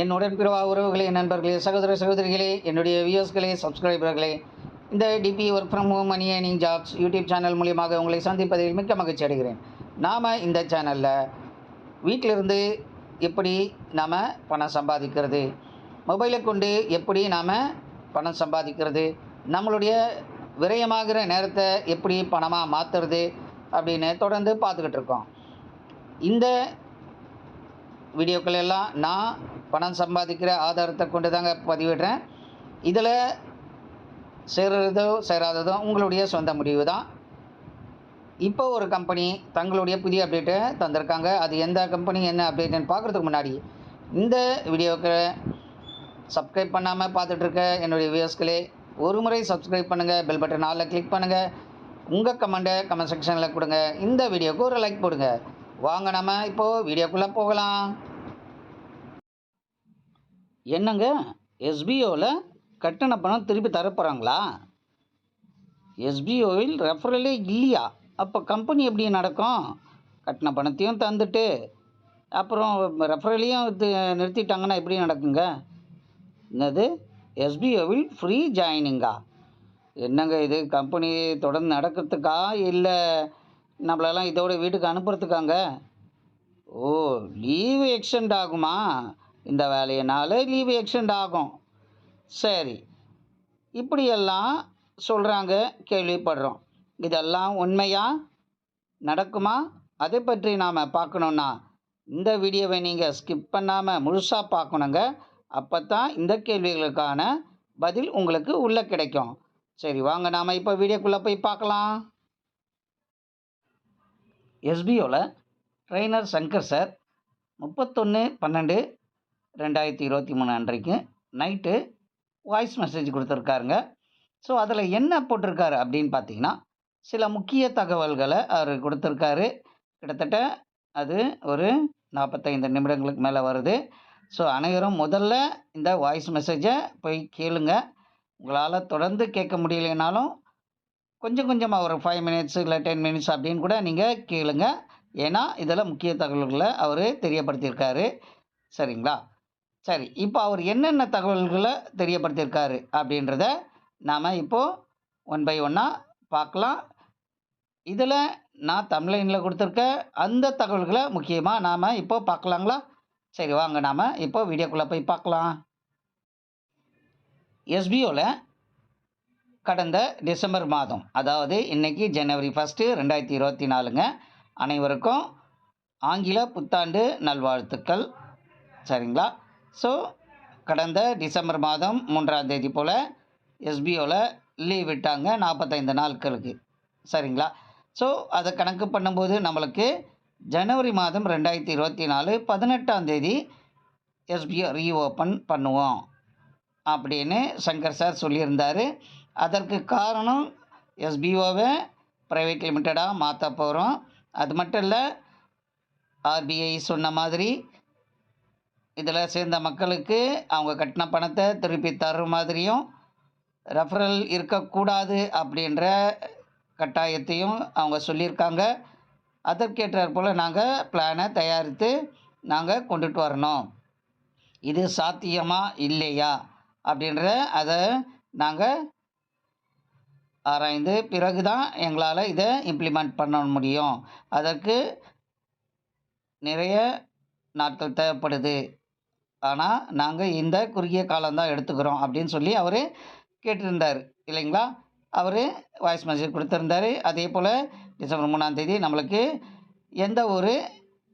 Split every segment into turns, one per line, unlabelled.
என்னுடன் பிறவா உறவுகளே நண்பர்களே சகோதர சகோதரிகளே என்னுடைய வியூஸ்களே சப்ஸ்கிரைபர்களே இந்த DP work from home money earning jobs YouTube channel மூலியமாக உங்களை சந்திப்பதில் மிக்க மகிழ்ச்சி அடைகிறேன். நாம் இந்த சேனலில் வீட்டிலிருந்து எப்படி நாம் பணம் சம்பாதிக்கிறது மொபைலை கொண்டு எப்படி நாம் பணம் சம்பாதிக்கிறது நம்மளுடைய விரயமாகிற நேரத்தை எப்படி பணமாக மாற்றுறது அப்படின்னு தொடர்ந்து பார்த்துக்கிட்டு இருக்கோம். இந்த வீடியோக்கள் எல்லாம் நான் பணம் சம்பாதிக்கிற ஆதாரத்தை கொண்டு தாங்க பதிவிடுறேன். இதில் சேர்றதோ சேராததோ உங்களுடைய சொந்த முடிவு தான். இப்போ ஒரு கம்பெனி தங்களுடைய புதிய அப்டேட்டை தந்திருக்காங்க. அது எந்த கம்பெனி என்ன அப்டேட்டுன்னு பார்க்குறதுக்கு முன்னாடி இந்த வீடியோவுக்கு சப்ஸ்கிரைப் பண்ணாமல் பார்த்துட்ருக்க என்னுடைய வியூஸ்களே ஒரு முறை சப்ஸ்கிரைப் பண்ணுங்கள் பெல் பட்டன் ஆலில் கிளிக் பண்ணுங்கள் உங்கள் கமெண்ட்டை கமெண்ட் செக்ஷனில் கொடுங்க. இந்த வீடியோவுக்கு ஒரு லைக் போடுங்க. வாங்க நம்ம இப்போது வீடியோக்குள்ளே போகலாம். என்னங்க? எஸ்பிஓவில் கட்டண பணம் திருப்பி தரப்போகிறாங்களா எஸ்பிஓவில் ரெஃபரலே இல்லையா? அப்போ கம்பெனி எப்படி நடக்கும்? கட்டின பணத்தையும் தந்துட்டு அப்புறம் ரெஃபரலையும் நிறுத்திட்டாங்கன்னா எப்படி நடக்குங்க? என்னது? எஸ்பிஓவில் ஃப்ரீ ஜாயினிங்கா என்னங்க இது? கம்பெனி தொடர்ந்து நடக்கிறதுக்கா? இல்லை நம்மளெல்லாம் இதோட வீட்டுக்கு அனுப்புறதுக்காங்க? ஓ லீவு எக்ஸ்டெண்ட் ஆகுமா? இந்த வேலையினால் லீவு எக்ஸ்டெண்ட் ஆகும். சரி. இப்படியெல்லாம் சொல்கிறாங்க கேள்விப்படுறோம். இதெல்லாம் உண்மையா? நடக்குமா? அதை பற்றி நாம் பார்க்கணுன்னா இந்த வீடியோவை நீங்கள் ஸ்கிப் பண்ணாமல் முழுசாக பார்க்கணுங்க. அப்போ தான் இந்த கேள்விகளுக்கான பதில் உங்களுக்கு உள்ளே கிடைக்கும். சரி வாங்க நாம் இப்போ வீடியோக்குள்ளே போய் பார்க்கலாம். எஸ்பிஓவில் ட்ரெயினர் சங்கர் சார் முப்பத்தொன்று பன்னெண்டு ரெண்டாயிரத்தி இருபத்தி மூணு அன்றைக்கு நைட்டு வாய்ஸ் மெசேஜ் கொடுத்துருக்காருங்க. ஸோ அதில் என்ன போட்டிருக்காரு அப்படின்னு பார்த்தீங்கன்னா சில முக்கிய தகவல்களை அவர் கொடுத்துருக்காரு. கிட்டத்தட்ட அது ஒரு நாற்பத்தைந்து நிமிடங்களுக்கு மேலே வருது. ஸோ அனைவரும் முதல்ல இந்த வாய்ஸ் மெசேஜை போய் கேளுங்க. உங்களால் தொடர்ந்து கேட்க முடியலைனாலும் கொஞ்சம் கொஞ்சமாக ஒரு ஃபைவ் மினிட்ஸ் இல்லை டென் மினிட்ஸ் அப்படின்னு கூட நீங்கள் கேளுங்க. ஏன்னா இதில் முக்கிய தகவல்களை அவர் தெரியப்படுத்தியிருக்காரு. சரிங்களா? சரி இப்போ அவர் என்னென்ன தகவல்களை தெரியப்படுத்தியிருக்காரு அப்படின்றத நாம் இப்போது ஒன் பை ஒன்னாக பார்க்கலாம். இதில் நான் தமிழ்லைனில் கொடுத்துருக்க அந்த தகவல்களை முக்கியமாக நாம் இப்போ பார்க்கலாங்களா? சரி வாங்க நாம் இப்போ வீடியோக்குள்ளே போய் பார்க்கலாம். எஸ்பிஓவில் கடந்த டிசம்பர் மாதம் அதாவது இன்றைக்கி ஜனவரி ஃபஸ்ட்டு ரெண்டாயிரத்தி இருபத்தி நாலுங்க. அனைவருக்கும் ஆங்கில புத்தாண்டு நல்வாழ்த்துக்கள். சரிங்களா? ஸோ கடந்த டிசம்பர் மாதம் மூன்றாம் தேதி போல் எஸ்பிஓவில் லீவ் விட்டாங்க நாற்பத்தைந்து நாட்களுக்கு. சரிங்களா? ஸோ அதை கணக்கு பண்ணும்போது நம்மளுக்கு ஜனவரி மாதம் ரெண்டாயிரத்தி இருபத்தி நாலு பதினெட்டாம் தேதி எஸ்பிஓ ரீஓப்பன் பண்ணுவோம் அப்படின்னு சங்கர் சார் சொல்லியிருந்தார். அதற்கு காரணம் எஸ்பிஓவை ப்ரைவேட் லிமிட்டடாக மாற்ற போகிறோம் அது மட்டும் இல்லை ஆர்பிஐ சொன்ன மாதிரி இதில் சேர்ந்த மக்களுக்கு அவங்க கட்டின பணத்தை திருப்பி தரும் மாதிரியும் ரெஃபரல் இருக்கக்கூடாது அப்படின்ற கட்டாயத்தையும் அவங்க சொல்லியிருக்காங்க. அதற்கேற்றாற் போல் நாங்கள் பிளானை தயாரித்து நாங்கள் கொண்டுட்டு வரணும். இது சாத்தியமா இல்லையா அப்படின்ற அதை நாங்கள் ஆராய்ந்து பிறகு தான் எங்களால் இதை இம்ப்ளிமெண்ட் பண்ண முடியும். அதற்கு நிறைய நாட்கள் தேவைப்படுது. ஆனால் நாங்கள் இந்த குறுகிய காலம்தான் எடுத்துக்கிறோம் அப்படின்னு சொல்லி அவர் கேட்டிருந்தார். இல்லைங்களா? அவர் வாய்ஸ் மெசேஜ் கொடுத்துருந்தாரு. அதே போல் டிசம்பர் மூணாம் தேதி நம்மளுக்கு எந்த ஒரு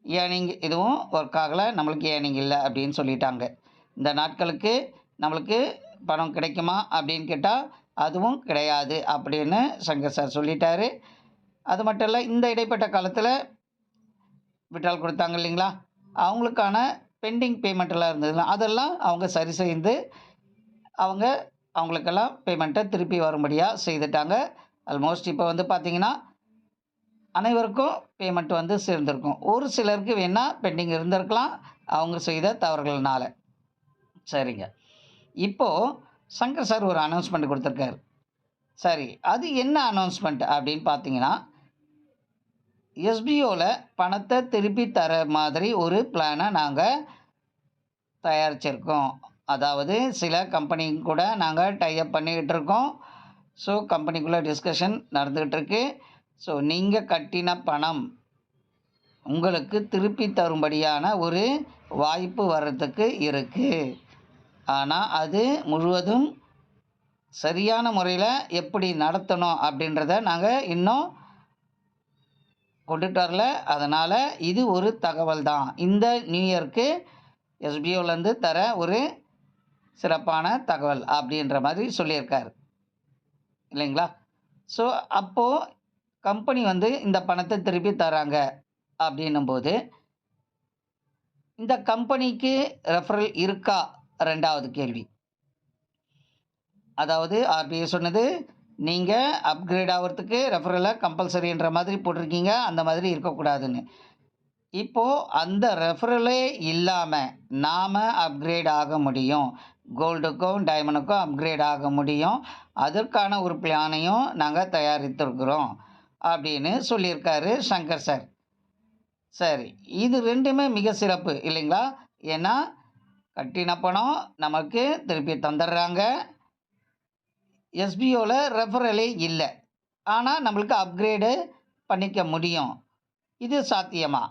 ஏர்னிங் இதுவும் ஒர்க் ஆகலை நம்மளுக்கு ஏர்னிங் இல்லை அப்படின்னு சொல்லிட்டாங்க. இந்த நாட்களுக்கு நம்மளுக்கு பணம் கிடைக்குமா அப்படின்னு கேட்டால் அதுவும் கிடையாது அப்படின்னு சங்கர் சார் சொல்லிட்டாரு. அது மட்டும் இல்லை இந்த இடைப்பட்ட காலத்தில் விட்டால் கொடுத்தாங்க இல்லைங்களா? அவங்களுக்கான பெண்டிங் பேமெண்ட்டெல்லாம் இருந்ததுலாம் அதெல்லாம் அவங்க சரி செய்து அவங்க அவங்களுக்கெல்லாம் பேமெண்ட்டை திருப்பி வரும்படியாக செய்துட்டாங்க. ஆல்மோஸ்ட் இப்போ வந்து பார்த்திங்கன்னா அனைவருக்கும் பேமெண்ட் வந்து சேர்ந்துருக்கும். ஒரு சிலருக்கு வேணால் பெண்டிங் இருந்திருக்கலாம். அவங்க செய்த தவறுகள்னால. சரிங்க. இப்போது சங்கர் சார் ஒரு அனௌன்ஸ்மெண்ட் கொடுத்துருக்காரு. சரி அது என்ன அனௌன்ஸ்மெண்ட் அப்படின்னு பார்த்தீங்கன்னா எஸ்பிஓவில் பணத்தை திருப்பி தர மாதிரி ஒரு பிளானை நாங்கள் தயாரிச்சிருக்கோம். அதாவது சில கம்பெனி கூட நாங்கள் டைப் பண்ணிக்கிட்டு இருக்கோம். ஸோ கம்பெனிக்குள்ளே டிஸ்கஷன் நடந்துக்கிட்டு இருக்கு. ஸோ நீங்கள் கட்டின பணம் உங்களுக்கு திருப்பி தரும்படியான ஒரு வாய்ப்பு வர்றதுக்கு இருக்குது ஆனால் அது முழுவதும் சரியான முறையில் எப்படி நடத்தணும் அப்படின்றத நாங்கள் இன்னும் கொண்டுட்டு வரல. அதனால் இது ஒரு தகவல் தான் இந்த நியூ இயர்க்கு எஸ்பிஓலேருந்து தர ஒரு சிறப்பான தகவல் அப்படின்ற மாதிரி சொல்லியிருக்கார். இல்லைங்களா? ஸோ அப்போது கம்பெனி வந்து இந்த பணத்தை திருப்பி தராங்க அப்படின்னும்போது இந்த கம்பெனிக்கு ரெஃபரல் இருக்கா? ரெண்டாவது கேள்வி. அதாவது ஆர்பிஐ சொன்னது நீங்கள் அப்கிரேட் ஆகிறதுக்கு ரெஃபரலை கம்பல்சரின்ற மாதிரி போட்டிருக்கீங்க. அந்த மாதிரி இருக்கக்கூடாதுன்னு. இப்போது அந்த ரெஃபரலே இல்லாமல் நாம் அப்கிரேட் ஆக முடியும். கோல்டுக்கும் டைமண்டுக்கும் அப்கிரேட் ஆக முடியும். அதற்கான ஒரு பிளானையும் நாங்கள் தயாரித்திருக்கிறோம். அப்படின்னு சொல்லியிருக்காரு சங்கர் சார் சரி இது ரெண்டுமே மிக சிறப்பு இல்லைங்களா? ஏன்னா கட்டின பணம் நமக்கு திருப்பி தந்துடுறாங்க. எஸ்பிஓவில் ரெஃபரலே இல்லை. ஆனால் நம்மளுக்கு அப்கிரேடு பண்ணிக்க முடியும். இது சாத்தியமா?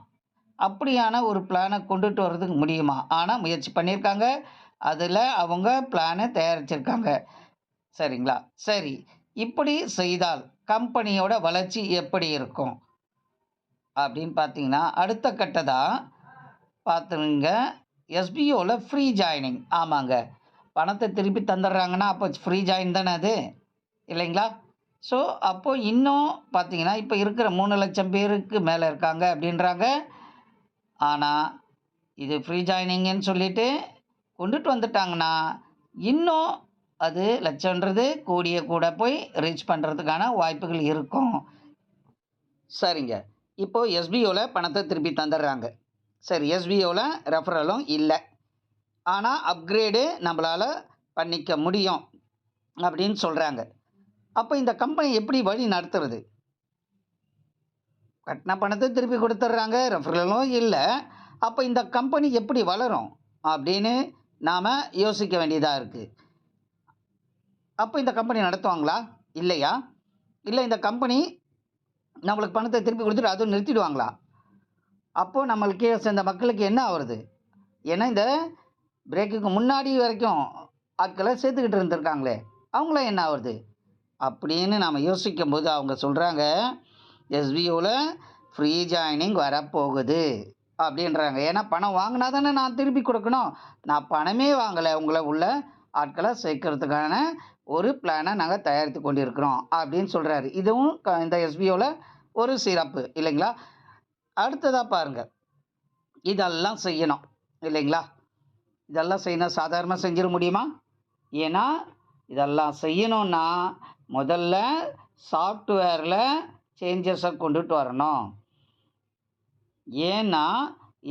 அப்படியான ஒரு பிளானை கொண்டுட்டு வர்றதுக்கு முடியுமா? ஆனால் முயற்சி பண்ணியிருக்காங்க அதில் அவங்க பிளானை தயாரிச்சிருக்காங்க. சரிங்களா? சரி. இப்படி செய்தால் கம்பெனியோட வளர்ச்சி எப்படி இருக்கும்? அப்படின்னு பார்த்தீங்கன்னா அடுத்த கட்டதாக பார்த்துங்க எஸ்பிஓவில் ஃப்ரீ ஜாயினிங் ஆமாங்க. பணத்தை திருப்பி தந்துடுறாங்கன்னா அப்போ ஃப்ரீ ஜாயின் தானே அது? இல்லைங்களா? ஸோ அப்போது இன்னும் பார்த்தீங்கன்னா இப்போ இருக்கிற மூணு லட்சம் பேருக்கு மேலே இருக்காங்க அப்படின்றாங்க. ஆனால் இது ஃப்ரீ ஜாயினிங்கன்னு சொல்லிட்டு கொண்டுட்டு வந்துட்டாங்கன்னா இன்னும் அது லட்சன்றது கோடியை கூட போய் ரீச் பண்ணுறதுக்கான வாய்ப்புகள் இருக்கும். சரிங்க. இப்போது எஸ்பிஓவில் பணத்தை திருப்பி தந்துடுறாங்க. சரி எஸ்பிஓவில் ரெஃபரலும் இல்லை. ஆனால் அப்கிரேடு நம்மளால் பண்ணிக்க முடியும் அப்படின்னு சொல்கிறாங்க அப்போ இந்த கம்பெனி எப்படி வழி நடத்துறது? கட்டின பணத்தை திருப்பி கொடுத்துட்றாங்க ரெஃபரலும் இல்லை. அப்போ இந்த கம்பெனி எப்படி வளரும் அப்படின்னு நாம் யோசிக்க வேண்டியதாக இருக்குது அப்போ இந்த கம்பெனி நடத்துவாங்களா? இல்லையா? இல்லை இந்த கம்பெனி நம்மளுக்கு பணத்தை திருப்பி கொடுத்துட்டு அதுவும் நிறுத்திடுவாங்களா? அப்போது நம்மளுக்கு கீழே சேர்ந்த மக்களுக்கு என்ன ஆகுறது? ஏன்னா இந்த பிரேக்குக்கு முன்னாடி வரைக்கும் ஆட்களை சேர்த்துக்கிட்டு இருந்திருக்காங்களே அவங்களாம் என்ன ஆகுறது? அப்படின்னு நாம் யோசிக்கும் போது அவங்க சொல்கிறாங்க எஸ்பிஓவில் ஃப்ரீ ஜாயினிங் வரப்போகுது அப்படின்றாங்க. ஏன்னா பணம் வாங்கினா தானே நான் திருப்பி கொடுக்கணும். நான் பணமே வாங்கலை உங்களை உள்ள ஆட்களை சேர்க்கறதுக்கான ஒரு பிளானை நாங்கள் தயாரித்து கொண்டிருக்கிறோம் அப்படின்னு சொல்கிறாரு இதுவும் க- இந்த எஸ்பிஓவில் ஒரு சிறப்பு இல்லைங்களா? அடுத்ததாக பாருங்கள் இதெல்லாம் செய்யணும் இல்லைங்களா? இதெல்லாம் செய்யணும். சாதாரணமாக செஞ்சிட முடியுமா? ஏன்னா இதெல்லாம் செய்யணும்னா முதல்ல சாஃப்ட்வேரில் சேஞ்சஸை கொண்டுட்டு வரணும். ஏன்னா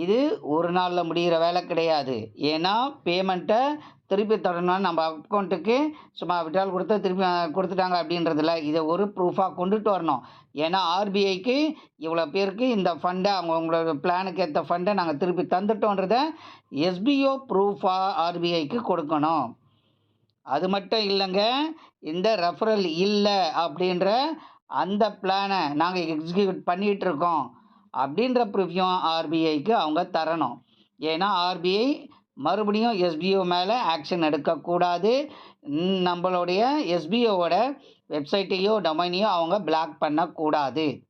இது ஒரு நாளில் முடிகிற வேலை கிடையாது. ஏன்னா பேமெண்ட்டை திருப்பி தரணும்னா நம்ம அக்கௌண்ட்டுக்கு சும்மா விட்ரால் கொடுத்து திருப்பி கொடுத்துட்டாங்க அப்படின்றதில்ல இதை ஒரு ப்ரூஃபாக கொண்டுட்டு வரணும். ஏன்னா ஆர்பிஐக்கு இவ்வளோ பேருக்கு இந்த ஃபண்டை அவங்க உங்களோட பிளானுக்கு ஏற்ற ஃபண்டை நாங்கள் திருப்பி தந்துட்டோன்றதை எஸ்பிஓ ப்ரூஃபாக ஆர்பிஐக்கு கொடுக்கணும். அது மட்டும் இல்லைங்க இந்த ரெஃபரல் இல்லை அப்படின்ற அந்த பிளானை நாங்கள் எக்ஸிக்யூட் பண்ணிகிட்ருக்கோம் இருக்கோம். அப்படின்ற ப்ரூஃபையும் ஆர்பிஐக்கு அவங்க தரணும். ஏன்னா ஆர்பிஐ மறுபடியும் எஸ்பிஓ மேலே ஆக்ஷன் எடுக்கக்கூடாது. நம்மளுடைய எஸ்பிஓவோட வெப்சைட்டையோ டொமைனையோ அவங்க பிளாக் பண்ணக்கூடாது.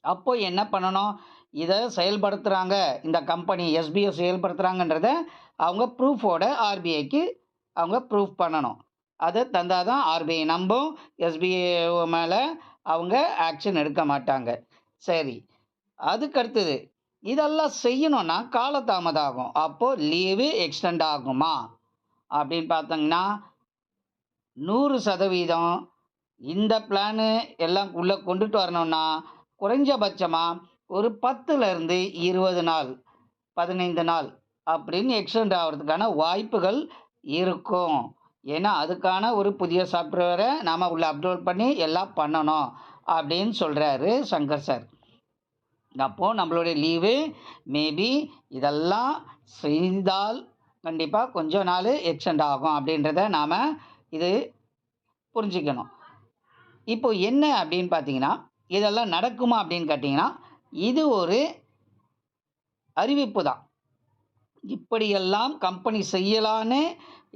அப்போது என்ன பண்ணணும்? இதை செயல்படுத்துகிறாங்க இந்த கம்பெனி எஸ்பிஓ செயல்படுத்துகிறாங்கன்றத அவங்க ப்ரூஃபோட ஆர்பிஐக்கு அவங்க ப்ரூஃப் பண்ணணும். அதை தந்தால் தான் ஆர்பிஐ நம்பும். எஸ்பிஐ மேலே அவங்க ஆக்ஷன் எடுக்க மாட்டாங்க. சரி. அதுக்கு அடுத்தது இதெல்லாம் செய்யணும்னா காலதாமதம் ஆகும் அப்போது லீவு எக்ஸ்டெண்ட் ஆகுமா? அப்படின்னு பார்த்தோங்கன்னா நூறு சதவீதம் இந்த பிளானு எல்லாம் உள்ளே கொண்டுட்டு வரணும்னா குறைஞ்சபட்சமாக ஒரு பத்துலேருந்து இருபது நாள் பதினைந்து நாள் அப்படின்னு எக்ஸ்டெண்ட் ஆகிறதுக்கான வாய்ப்புகள் இருக்கும். ஏன்னா அதுக்கான ஒரு புதிய சாஃப்ட்வேரை நாம் உள்ளே அப்லோட் பண்ணி எல்லாம் பண்ணணும் அப்படின்னு சொல்கிறாரு சங்கர் சார் அப்போது நம்மளுடைய லீவு மேபி இதெல்லாம் செய்தால் கண்டிப்பாக கொஞ்ச நாள் எக்ஸ்டெண்ட் ஆகும் அப்படின்றத நாம் இது புரிஞ்சுக்கணும். இப்போ என்ன அப்படின்னு பார்த்தீங்கன்னா இதெல்லாம் நடக்குமா அப்படின்னு கேட்டிங்கன்னா இது ஒரு அறிவிப்பு தான். இப்படியெல்லாம் கம்பெனி செய்யலான்னு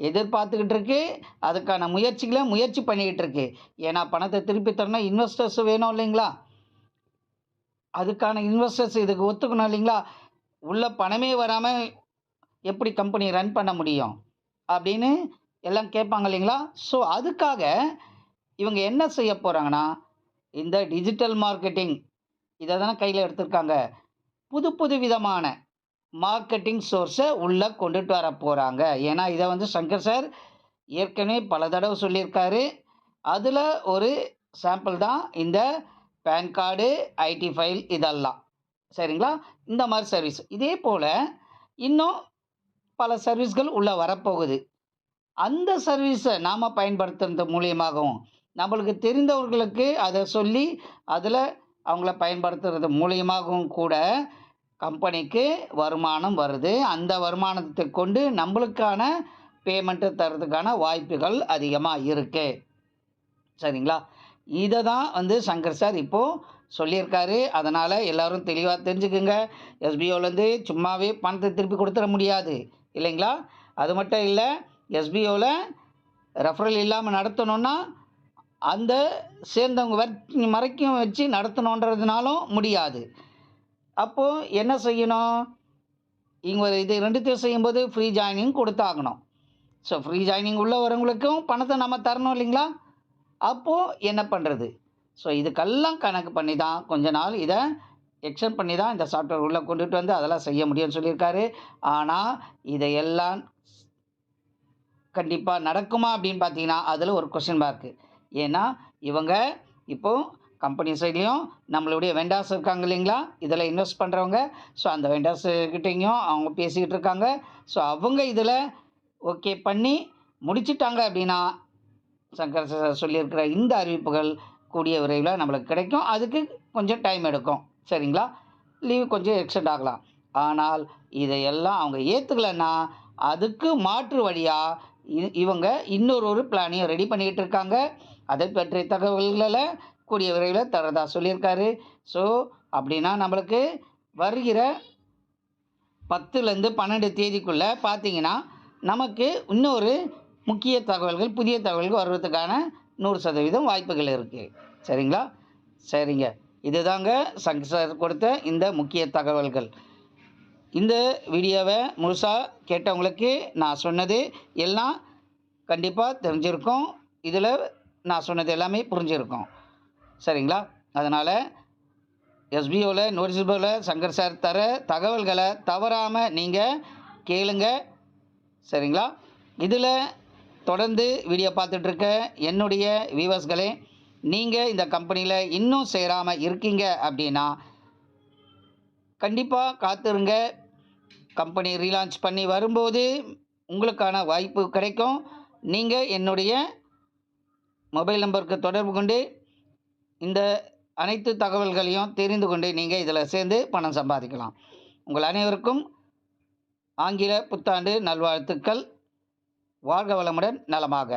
எதிர்பார்த்துக்கிட்டு இருக்கு. அதுக்கான முயற்சிகளை முயற்சி பண்ணிக்கிட்டு இருக்கு. ஏன்னா பணத்தை திருப்பி தரணும் இன்வெஸ்டர்ஸ் வேணும் இல்லைங்களா? அதுக்கான இன்வெஸ்டர்ஸ் இதுக்கு ஒத்துக்கணும் இல்லைங்களா? உள்ள பணமே வராமல் எப்படி கம்பெனி ரன் பண்ண முடியும்? அப்படின்னு எல்லாம் கேட்பாங்க இல்லைங்களா? ஸோ அதுக்காக இவங்க என்ன செய்ய போகிறாங்கன்னா இந்த டிஜிட்டல் மார்க்கெட்டிங் இதை தானே கையில் எடுத்திருக்காங்க. புது புது விதமான மார்க்கெட்டிங் சோர்ஸை உள்ளே கொண்டுட்டு வர போகிறாங்க ஏன்னா இதை வந்து சங்கர் சார் ஏற்கனவே பல தடவை சொல்லியிருக்காரு. அதில் ஒரு சாம்பிள் தான் இந்த பேன் கார்டு ஐடி ஃபைல் இதெல்லாம். சரிங்களா? இந்த மாதிரி சர்வீஸ் இதே போல் இன்னும் பல சர்வீஸ்கள் உள்ளே வரப்போகுது. அந்த சர்வீஸை நாம் பயன்படுத்துறது மூலியமாகவும் நம்மளுக்கு தெரிந்தவர்களுக்கு அதை சொல்லி அதில் அவங்கள பயன்படுத்துறது மூலியமாகவும் கூட கம்பெனிக்கு வருமானம் வருது. அந்த வருமானத்தை கொண்டு நம்மளுக்கான பேமெண்ட்டு தரதுக்கான வாய்ப்புகள் அதிகமாக இருக்குது சரிங்களா? இதை தான் வந்து சங்கர் சார் இப்போது சொல்லியிருக்காரு. அதனால் எல்லோரும் தெளிவாக தெரிஞ்சுக்குங்க. எஸ்பிஓலேருந்து சும்மாவே பணத்தை திருப்பி கொடுத்துட முடியாது. இல்லைங்களா? அது மட்டும் இல்லை எஸ்பிஓவில் ரெஃபரல் இல்லாமல் நடத்தணுன்னா அந்த சேர்ந்தவங்க வர மறைக்கும் வச்சு நடத்தணுன்றதுனாலும் முடியாது. அப்போது என்ன செய்யணும்? இங்கே இது ரெண்டுத்தையும் செய்யும்போது ஃப்ரீ ஜாயினிங் கொடுத்தாகணும். ஸோ ஃப்ரீ ஜாயினிங் உள்ள வரவங்களுக்கும் பணத்தை நம்ம தரணும் இல்லைங்களா? அப்போது என்ன பண்ணுறது ஸோ இதுக்கெல்லாம் கணக்கு பண்ணி தான் கொஞ்ச நாள் இதை எக்ஸ்டெண்ட் பண்ணி தான் இந்த சாஃப்ட்வேர் உள்ளே கொண்டுட்டு வந்து அதெல்லாம் செய்ய முடியும்னு சொல்லியிருக்காரு. ஆனால் இதையெல்லாம் கண்டிப்பாக நடக்குமா அப்படின்னு பார்த்தீங்கன்னா அதில் ஒரு கொஷின் மார்க்கு ஏன்னா இவங்க இப்போது கம்பெனி சைட்லேயும் நம்மளுடைய வெண்டாஸ் இருக்காங்க இல்லைங்களா? இதில் இன்வெஸ்ட் பண்ணுறவங்க ஸோ அந்த வெண்டார்ஸுக்கிட்டையும் அவங்க பேசிக்கிட்டு இருக்காங்க. ஸோ அவங்க இதில் ஓகே பண்ணி முடிச்சிட்டாங்க அப்படின்னா சங்கர் சார் சொல்லியிருக்கிற இந்த அறிவிப்புகள் கூடிய விரைவில் நம்மளுக்கு கிடைக்கும். அதுக்கு கொஞ்சம் டைம் எடுக்கும். சரிங்களா? லீவ் கொஞ்சம் எக்ஸ்டெண்ட் ஆகலாம். ஆனால் இதையெல்லாம் அவங்க ஏற்றுக்கலைன்னா அதுக்கு மாற்று வழியாக இ- இவங்க இன்னொரு ஒரு பிளானையும் ரெடி பண்ணிக்கிட்டு இருக்காங்க. அதை பற்றிய தகவல்களை கூடிய விரைவில் தரதா சொல்லியிருக்காரு. ஸோ அப்படின்னா நம்மளுக்கு வருகிற பத்துலேருந்து பன்னெண்டு தேதிக்குள்ளே பார்த்தீங்கன்னா நமக்கு இன்னொரு முக்கிய தகவல்கள் புதிய தகவல்கள் வர்றதுக்கான நூறு சதவீதம் வாய்ப்புகள் இருக்குது சரிங்களா? சரிங்க. இதுதாங்க சங்க சார் கொடுத்த இந்த முக்கிய தகவல்கள். இந்த வீடியோவை முழுசாக கேட்டவங்களுக்கு நான் சொன்னது எல்லாம் கண்டிப்பாக தெரிஞ்சிருக்கும். இதில் நான் சொன்னது எல்லாமே புரிஞ்சிருக்கும். சரிங்களா? அதனால் எஸ்பிஓவில் நோட்டீஸ் போர்டில் சங்கர் சார் தர தகவல்களை தவறாமல் நீங்கள் கேளுங்க. சரிங்களா? இதில் தொடர்ந்து வீடியோ பார்த்துட்ருக்க என்னுடைய வியூவர்ஸ்களே நீங்கள் இந்த கம்பெனியில் இன்னும் சேராமல் இருக்கீங்க அப்படின்னா கண்டிப்பாக காத்திருங்க. கம்பெனி ரீலான்ச் பண்ணி வரும்போது உங்களுக்கான வாய்ப்பு கிடைக்கும். நீங்கள் என்னுடைய மொபைல் நம்பருக்கு தொடர்பு கொண்டு இந்த அனைத்து தகவல்களையும் தெரிந்து கொண்டு நீங்கள் இதில் சேர்ந்து பணம் சம்பாதிக்கலாம். உங்கள் அனைவருக்கும் ஆங்கில புத்தாண்டு நல்வாழ்த்துக்கள். வாழ்க வளமுடன் நலமாக.